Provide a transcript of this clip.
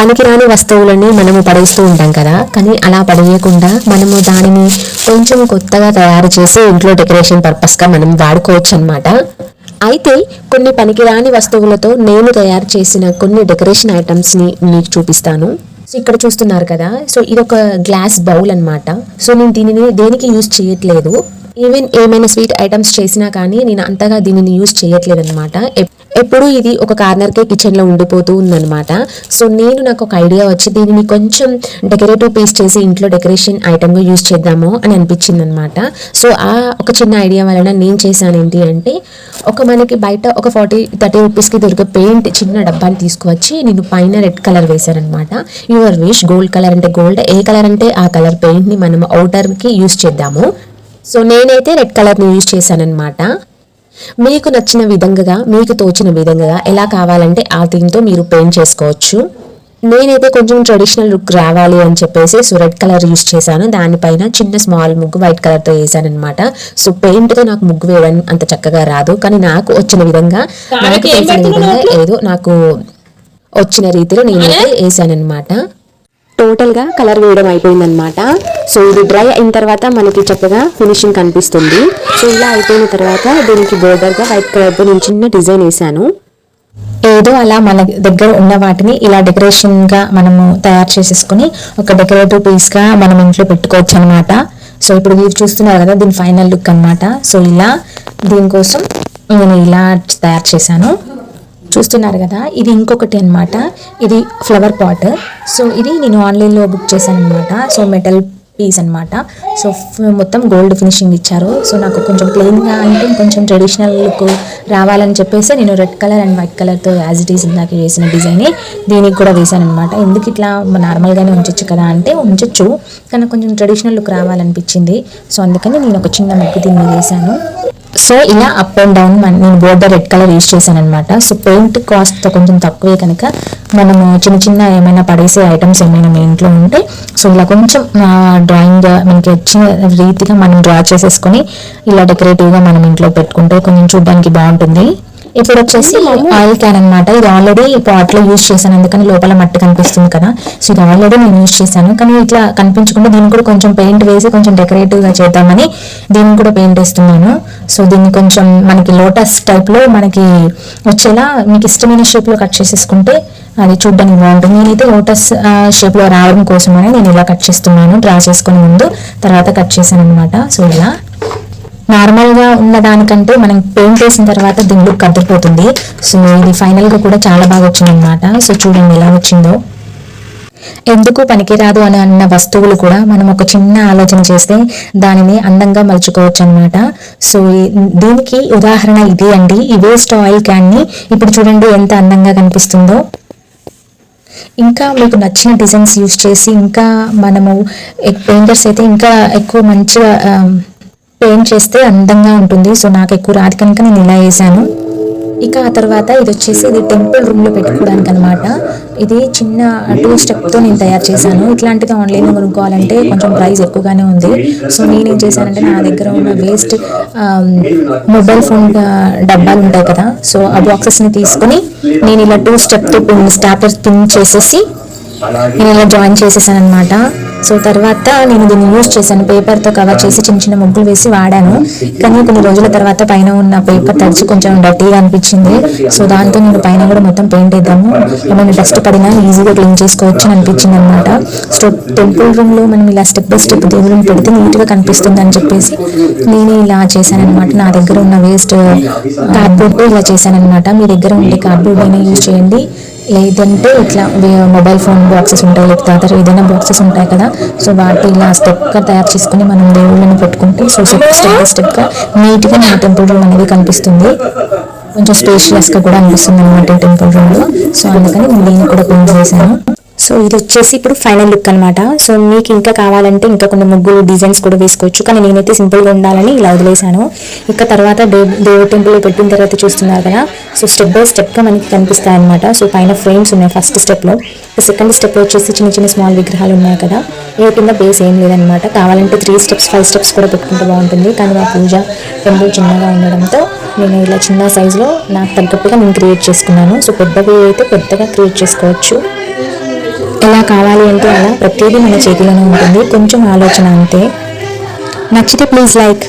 పనికిరాని వస్తువులని మనము పడేస్తూ ఉంటాం కదా. కానీ అలా పడేయకుండా మనము దానిని కొంచెం కొత్తగా తయారు చేసి ఇంట్లో డెకరేషన్ పర్పస్గా మనం వాడుకోవచ్చు అనమాట అయితే కొన్ని పనికిరాని వస్తువులతో నేను తయారు చేసిన కొన్ని డెకరేషన్ ఐటమ్స్ని మీకు చూపిస్తాను. సో ఇక్కడ చూస్తున్నారు కదా. సో ఇది ఒక గ్లాస్ బౌల్ అన్నమాట. సో నేను దీనిని దేనికి యూజ్ చేయట్లేదు. ఈవెన్ ఏమైనా స్వీట్ ఐటమ్స్ చేసినా కానీ నేను అంతగా దీనిని యూజ్ చేయట్లేదు అనమాట ఎప్పుడు ఇది ఒక కార్నర్కే కిచెన్లో ఉండిపోతూ ఉందన్నమాట. సో నేను నాకు ఒక ఐడియా వచ్చి దీనిని కొంచెం డెకరేటివ్ పీస్ చేసి ఇంట్లో డెకరేషన్ ఐటమ్గా యూజ్ చేద్దాము అని అనిపించింది అనమాట సో ఆ ఒక చిన్న ఐడియా వలన నేను చేశాను ఏంటి అంటే ఒక మనకి బయట ఒక ఫార్టీ థర్టీ రూపీస్కి దొరికే పెయింట్ చిన్న డబ్బాని తీసుకువచ్చి నేను పైన రెడ్ కలర్ వేశానమాట యువర్ విష్ గోల్డ్ కలర్ అంటే గోల్డ్ ఏ కలర్ అంటే ఆ కలర్ పెయింట్ని మనం అవుటర్కి యూజ్ చేద్దాము. సో నేనైతే రెడ్ కలర్ని యూజ్ చేశానన్నమాట. మీకు నచ్చిన విధంగా మీకు తోచిన విధంగా ఎలా కావాలంటే ఆ థీమ్తో మీరు పెయింట్ చేసుకోవచ్చు. నేనైతే కొంచెం ట్రెడిషనల్ లుక్ రావాలి అని చెప్పేసి సో రెడ్ కలర్ యూస్ చేశాను. దానిపైన చిన్న స్మాల్ ముగ్గు వైట్ కలర్తో వేసాను అనమాట సో పెయింట్తో నాకు ముగ్గు వేయడం అంత చక్కగా రాదు. కానీ నాకు వచ్చిన విధంగా నాకు తెలిసిన విధంగా ఏదో నాకు వచ్చిన రీతిలో నేనైతే వేసానమాట టోటల్గా కలర్ వేయడం అయిపోయిందనమాట సో ఇది డ్రై అయిన తర్వాత మనకి చక్కగా ఫినిషింగ్ కనిపిస్తుంది. సో ఇలా అయిపోయిన తర్వాత దీనికి బోర్డర్గా వైట్ కలర్తో నేను చిన్న డిజైన్ వేసాను ఏదో అలా మన దగ్గర ఉన్న వాటిని ఇలా డెకరేషన్గా మనము తయారు చేసేసుకుని ఒక డెకరేటివ్ పీస్గా మనం ఇంట్లో పెట్టుకోవచ్చు అనమాట సో ఇప్పుడు మీరు చూస్తున్నారు కదా దీని ఫైనల్ లుక్ అన్నమాట. సో ఇలా దీనికోసం నేను ఇలా తయారు చేశాను. చూస్తున్నారు కదా ఇది ఇంకొకటి అన్నమాట. ఇది ఫ్లవర్ పాట్. సో ఇది నేను ఆన్లైన్లో బుక్ చేశాను అనమాట సో మెటల్ పీస్ అన్నమాట. సో మొత్తం గోల్డ్ ఫినిషింగ్ ఇచ్చారు. సో నాకు కొంచెం ప్లెయిన్గా అంటే కొంచెం ట్రెడిషనల్ లుక్ రావాలని చెప్పేసి నేను రెడ్ కలర్ అండ్ వైట్ కలర్తో యాజ్ ఇట్ ఈస్ ఇందాక వేసిన డిజైన్ దీనికి కూడా వేశాను అనమాట ఎందుకు ఇట్లా నార్మల్గానే ఉంచొచ్చు కదా అంటే ఉంచొచ్చు. కానీ కొంచెం ట్రెడిషనల్ లుక్ రావాలనిపించింది. సో అందుకని నేను ఒక చిన్న ముగ్గు దీన్ని వేశాను. సో ఇలా అప్ అండ్ డౌన్ నేను బోర్డర్ రెడ్ కలర్ యూస్ చేశాను అనమాట సో పెయింట్ కాస్ట్ కొంచెం తక్కువే కనుక మనము చిన్న చిన్న ఏమైనా పడేసే ఐటమ్స్ ఏమైనా మీ ఇంట్లో ఉంటే సో ఇలా కొంచెం డ్రాయింగ్ మనకి వచ్చిన రీతిగా మనం డ్రా చేసేసుకొని ఇలా డెకరేటివ్గా మనం ఇంట్లో పెట్టుకుంటే కొంచెం చూడడానికి బాగుంటుంది. ఇప్పుడు వచ్చేసి ఆయిల్ క్యాన్ అన్నమాట. ఇది ఆల్రెడీ పాట్లో యూజ్ చేశాను. అందుకని లోపల మట్టి కనిపిస్తుంది కదా. సో ఇది ఆల్రెడీ నేను యూజ్ చేశాను. కానీ ఇట్లా కనిపించకుండా దీనికి కూడా కొంచెం పెయింట్ వేసి కొంచెం డెకరేటివ్గా చేద్దామని దీనికి కూడా పెయింట్ వేస్తున్నాను. సో దీన్ని కొంచెం మనకి లోటస్ టైప్లో మనకి వచ్చేలా మీకు ఇష్టమైన షేప్లో కట్ చేసేసుకుంటే అది చూడడానికి బాగుంటుంది. నేనైతే లోటస్ షేప్లో రావడం కోసమని నేను ఇలా కట్ చేస్తున్నాను. డ్రా చేసుకుని ముందు తర్వాత కట్ చేశాను అనమాట సో ఇలా నార్మల్ ఉన్న దానికంటే మనం పెయింట్ వేసిన తర్వాత దీని లుక్ అద్దరిపోతుంది సో ఇది ఫైనల్గా కూడా చాలా బాగా వచ్చింది అనమాట సో చూడండి ఎలా వచ్చిందో. ఎందుకు పనికిరాదు అని అన్న వస్తువులు కూడా మనం ఒక చిన్న ఆలోచన చేస్తే దానిని అందంగా మలుచుకోవచ్చు అనమాట సో దీనికి ఉదాహరణ ఇది అండి. ఈ వేస్ట్ ఆయిల్ క్యాన్ని ఇప్పుడు చూడండి ఎంత అందంగా కనిపిస్తుందో. ఇంకా మీకు నచ్చిన డిజైన్స్ యూస్ చేసి ఇంకా మనము పెయింటర్స్ అయితే ఇంకా ఎక్కువ మంచిగా పెయింట్ చేస్తే అందంగా ఉంటుంది. సో నాకు ఎక్కువ రాదు. కనుక నేను ఇలా వేసాను ఇక ఆ తర్వాత ఇది వచ్చేసి ఇది టెంపుల్ రూమ్లో పెట్టుకోవడానికి అనమాట ఇది చిన్న టూ స్టెప్తో నేను తయారు చేశాను. ఇట్లాంటిది ఆన్లైన్లో కొనుక్కోవాలంటే కొంచెం ప్రైస్ ఎక్కువగానే ఉంది. సో నేనేం చేశానంటే నా దగ్గర ఉన్న వేస్ట్ మొబైల్ ఫోన్ డబ్బాలు ఉంటాయి కదా. సో ఆ బాక్సెస్ని తీసుకుని నేను ఇలా టూ స్టెప్తో స్టాపర్ పిన్ చేసేసి నేను ఇలా జాయిన్ చేసేసాను అనమాట సో తర్వాత నేను దీన్ని యూజ్ చేశాను. పేపర్తో కవర్ చేసి చిన్న చిన్న ముగ్గులు వేసి వాడాను. కానీ కొన్ని రోజుల తర్వాత పైన ఉన్న పేపర్ తడిచి కొంచెం డర్టీగా అనిపించింది. సో దాంతో నేను పైన కూడా మొత్తం పెయింట్ వేద్దాము ఏమైనా డస్ట్ పడినా ఈజీగా క్లీన్ చేసుకోవచ్చు అని అనిపించింది అనమాట సో టెంపుల్ రూమ్లో మనం ఇలా స్టెప్ బై స్టెప్ దేవుళ్ళని పెడితే నీట్గా కనిపిస్తుంది అని చెప్పేసి నేను ఇలా చేశాను అనమాట నా దగ్గర ఉన్న వేస్ట్ కార్డ్బోర్డ్ ఇలా చేశాను అనమాట మీ దగ్గర ఉండే కార్డ్బోర్డ్ అయినా యూజ్ చేయండి. లేదంటే ఇట్లా మొబైల్ ఫోన్ బాక్సెస్ ఉంటాయి లేకపోతే అదర్ ఏదైనా బాక్సెస్ ఉంటాయి కదా. సో వాటి ఇలా స్టెప్గా తయారు చేసుకుని మనం దేవుళ్ళని పెట్టుకుంటే సో స్టెప్ స్టెప్ స్టెప్గా గా నీట్గా మన టెంపుల్ రూమ్ అనేది కనిపిస్తుంది. కొంచెం స్పేషియస్గా కూడా అనిపిస్తుంది అనమాట టెంపుల్ రూమ్లో. సో అందుకని నేను దీన్ని కూడా పెయింట్ చేశాను. సో ఇది వచ్చేసి ఇప్పుడు ఫైనల్ లుక్ అనమాట సో మీకు ఇంకా కావాలంటే ఇంకా కొన్ని ముగ్గులు డిజైన్స్ కూడా వేసుకోవచ్చు. కానీ నేనైతే సింపుల్గా ఉండాలని ఇలా వదిలేశాను. ఇంకా తర్వాత దే- దేవుడి టెంపుల్లో పెట్టిన తర్వాత చూస్తున్నారు కదా. సో స్టెప్ బై స్టెప్గా మనకి కనిపిస్తాయి అనమాట సో పైన ఫ్రేమ్స్ ఉన్నాయి ఫస్ట్ స్టెప్లో సెకండ్ స్టెప్ వచ్చేసి చిన్న చిన్న స్మాల్ విగ్రహాలు ఉన్నాయి కదా. ఏ కింద బేస్ ఏం లేదనమాట కావాలంటే త్రీ స్టెప్స్ ఫైవ్ స్టెప్స్ కూడా పెట్టుకుంటే బాగుంటుంది. కానీ మా పూజ టెంపుల్ చిన్నగా ఉండడంతో నేను ఇలా చిన్న సైజులో నాకు తగ్గట్టుగా నేను క్రియేట్ చేసుకున్నాను. సో పెద్దవి అయితే పెద్దగా క్రియేట్ చేసుకోవచ్చు. ఎలా కావాలి అంటే అలా ప్రతిదీ మన చేతిలోనే ఉంటుంది. కొంచెం ఆలోచన అంతే. నచ్చితే ప్లీజ్ లైక్